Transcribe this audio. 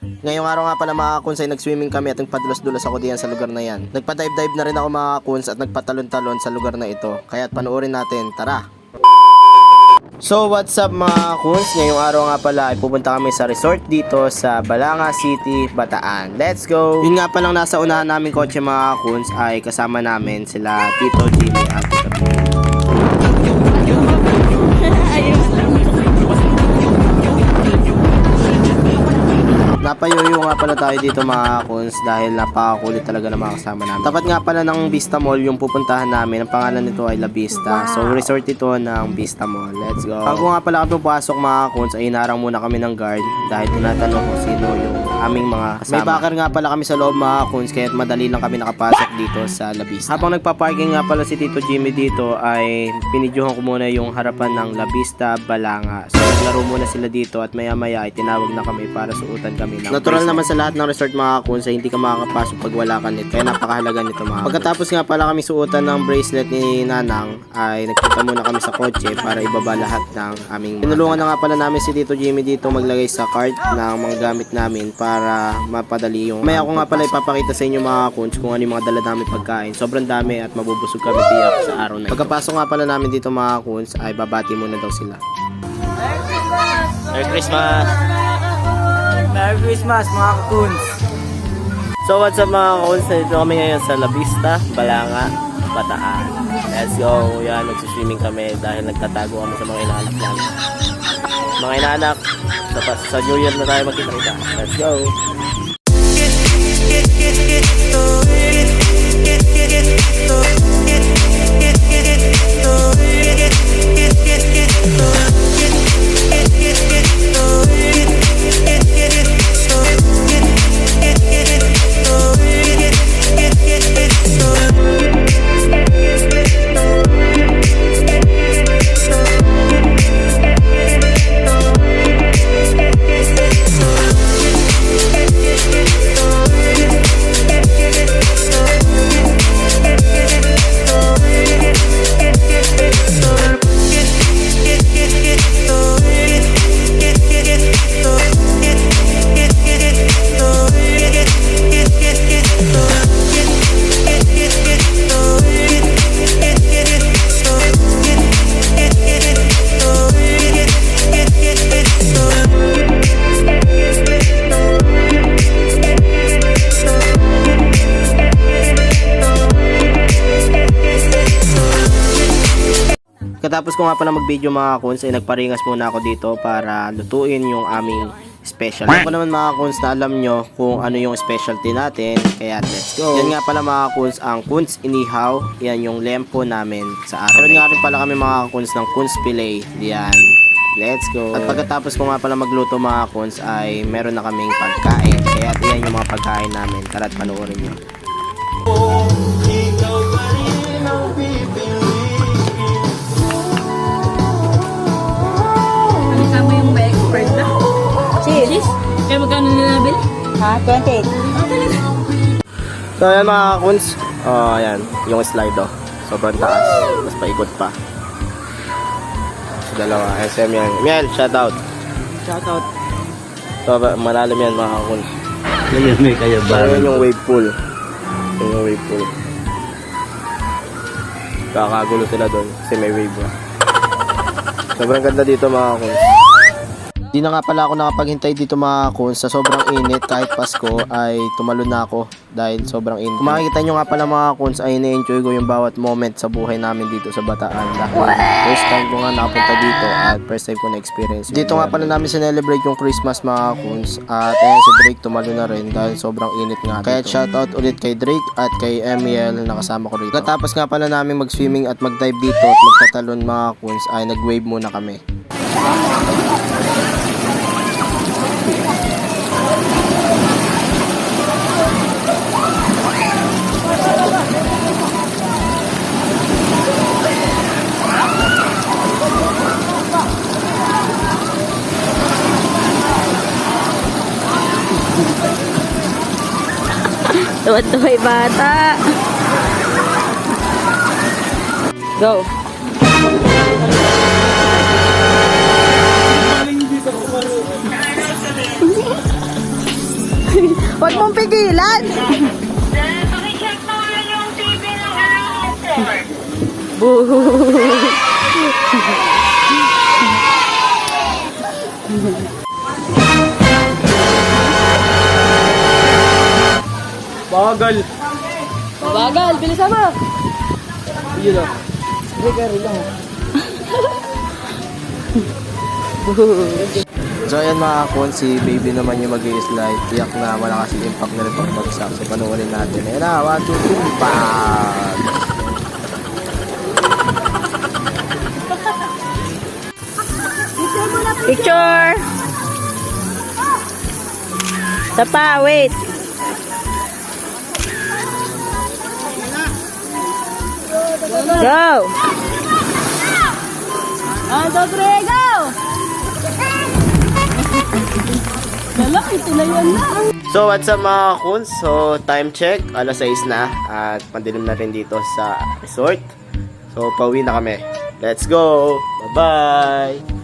Ngayong araw nga pala mga kuns ay nag-swimming kami at nagpadulas-dulas ako diyan sa lugar na yan. Nagpa-dive-dive na rin ako mga kuns at nagpatalon-talon sa lugar na ito. Kaya panoorin natin, tara! So what's up mga kuns? Ngayong araw nga pala ay pupunta kami sa resort dito sa Balanga City, Bataan. Let's go! Yun nga palang nasa unahan namin kotse mga kuns ay kasama namin sila Tito Jimmy at Tito pala tayo dito mga kuns dahil napakakulit talaga ng mga kasama namin. Tapat nga pala ng Vista Mall yung pupuntahan namin. Ang pangalan nito ay La Vista. So resort ito ng Vista Mall. Let's go. Bago nga pala kami pumasok mga kuns ay inarang muna kami ng guard dahil tinatanong kung sino yung aming mga kasama. May backer nga pala kami sa loob mga kuns kaya madali lang kami nakapasok dito sa La Vista. Habang nagpa-parking nga pala si Tito Jimmy dito ay pinidyohan ko muna yung harapan ng La Vista Balanga. So naglaro muna sila dito at maya maya ay tinawag na kami para suotan kami ng Natural naman sa lahat ng resort mga kuns ay hindi ka makakapasok pag wala ka nito. Kaya napakahalaga nito mga Pagkatapos nga pala kami suotan ng bracelet ni Nanang ay nagpunta muna kami sa kotse para ibaba lahat ng aming Tinulungan na nga pala namin si Tito Jimmy dito maglagay sa cart ng mga gamit namin para mapadali yung May ako nga pala ipapakita sa inyo mga kuns kung ano yung mga dala namin pagkain. Sobrang dami at mabubusog kami tiyak sa araw na ito. Pagkapasok nga pala namin dito mga kuns ay babati muna daw sila. Merry Christmas! Merry Christmas mga kakuns! So what's up mga kauls? Nandito kami ngayon sa La Vista, Balanga, Bataan. Let's go! Yan, nagsiswimming kami dahil nagtatago kami sa mga inaanak namin. Mga inaanak, sa, sa New Year na tayo magkita-kita. Let's go! Katapos ko nga pala mag-video mga kuns ay nagparingas muna ako dito para lutuin yung aming special. Alam ko naman mga kuns na alam nyo kung ano yung specialty natin. Kaya let's go. Yan nga pala mga kuns ang kuns inihaw. Yan yung lempo namin sa araw. Meron nga rin pala kami mga kuns ng kuns fillet. Yan. Let's go. At pagkatapos ko nga pala magluto mga kuns ay meron na kaming pagkain. Kaya yan yung mga pagkain namin. Tara't panoorin nyo. Kaya magkano nilabili? Ha? 28. So ayan mga kuns. Oh, ayan. Yung slide oh. Sobrang taas. Mas paikot pa. Sa dalawa. SM yan. Miel, shout out. Shout out! So, malalim yan mga kuns. Ngayon may kaya So, yun yung wave pool. Yun yung wave pool. Kakagulo sila doon kasi may wave na. Sobrang ganda dito mga kuns. Di na nga pala ako nakapaghintay dito mga kuns sa sobrang init kahit Pasko ay tumalon na ako dahil sobrang init. Kung makikita nyo nga pala mga kuns ay na-enjoy ko yung bawat moment sa buhay namin dito sa Bataan dahil first time ko nga nakapunta dito at first time ko na-experience. Dito nga pala namin sinelebrate yung Christmas mga kuns at ayan si Drake tumalo na rin dahil sobrang init nga. Kaya shoutout ulit kay Drake at kay Emiel na kasama ko rito. Katapos nga pala namin mag-swimming at mag-dive dito at magtatalon mga kuns ay nag-wave muna kami. Tuwad-tuwa yung bata. Go. Huwag mong pigilan. Pakicheck Bagal. Bagal, bilisan mo. Yun o. So ayan mga kon, si baby naman yung mag slide Tiyak na malakas yung impact na rin pagbagsak. So panuulin natin. Ayan na, 1, 2, 3, bang! Picture. Isa pa, wait. Go! One, two, three, go! Lala, ito na yan na. So what's up mga kuns? So time check, alas 6 na at pandilim na rin dito sa resort. So pauwi na kami. Let's go! Bye-bye!